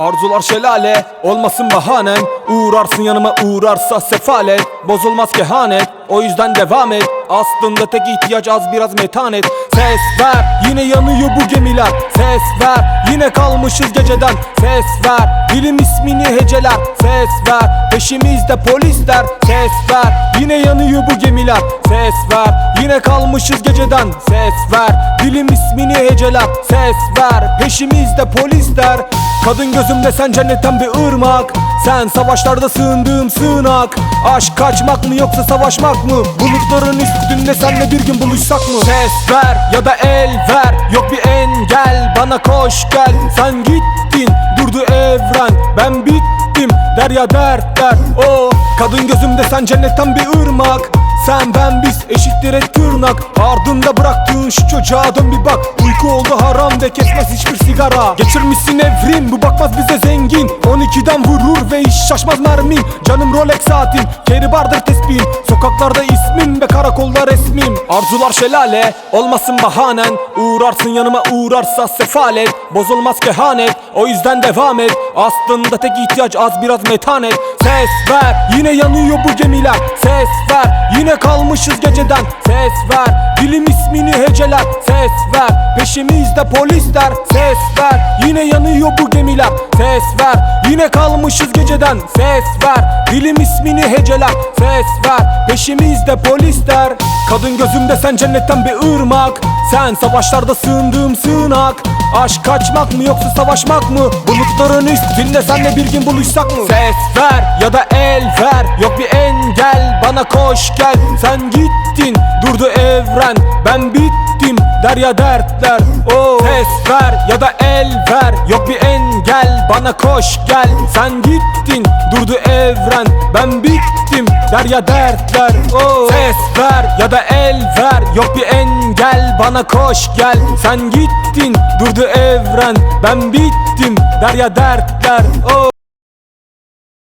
Arzular şelale olmasın bahanen. Uğrarsın yanıma uğrarsa sefalet. Bozulmaz kehanet o yüzden devam et. Aslında tek ihtiyaç az biraz metanet. Ses ver yine yanıyor bu gemiler. Ses ver yine kalmışız geceden. Ses ver bilim ismini heceler. Ses ver peşimizde polisler. Ses ver yine yanıyor bu gemiler. Ses ver yine kalmışız geceden. Ses ver bilim ismini heceler. Ses ver peşimizde polisler Kadın gözümde sen cennetten bir ırmak. Sen savaşlarda sığındığım sığınak. Aşk kaçmak mı yoksa savaşmak mı? Bulutların üstünde senle bir gün buluşsak mı? Ses ver ya da el ver. Yok bir engel bana koş gel. Sen gittin durdu evren. Ben bittim derya dertler. O kadın gözümde sen cennetten bir ırmak sen ben biz eşittir et tırnak. Ardında bıraktığın şu çocuğa dön bir bak. Uyku oldu haram ve kesmez hiçbir sigara. Geçirmişsin evrim bu bakmaz bize zengin. 12'den vurur ve hiç şaşmaz mermim Canım Rolex saatim Keri bardır tespihin Sokaklarda ismim ve karakolda resmim Arzular şelale olmasın bahanen. Uğrarsın yanıma uğrarsa sefalet. Bozulmaz kehanet o yüzden devam et. Aslında tek ihtiyaç az biraz metanet. Ses ver yine yanıyor bu gemiler. Ses ver yine kalmışız geceden. Ses ver. Bilim ismini heceler. Ses ver. Peşimizde polisler. Ses ver. Yine yanıyor bu gemiler. Ses ver. Yine kalmışız geceden. Ses ver. Bilim ismini heceler. Ses ver. Peşimizde polisler. Kadın gözümde sen cennetten bir ırmak. Sen savaşlarda sığındığım sığınak. Aşk kaçmak mı yoksa savaşmak mı? Bulutların üstünde senle bir gün buluşsak mı? Ses ver ya da el ver. Yok bir engel bana koş gel. Sen gittin durdu evren. Ben bittim derya dertler. Oh. Ses ver ya da el ver. Yok bir engel bana koş gel. Sen gittin durdu evren. Ben bittim derya dertler. Oh. Ses ver ya da el ver. Yok bir engel bana koş gel. Sen gittin durdu evren. Ben bittim derya dertler. Oh.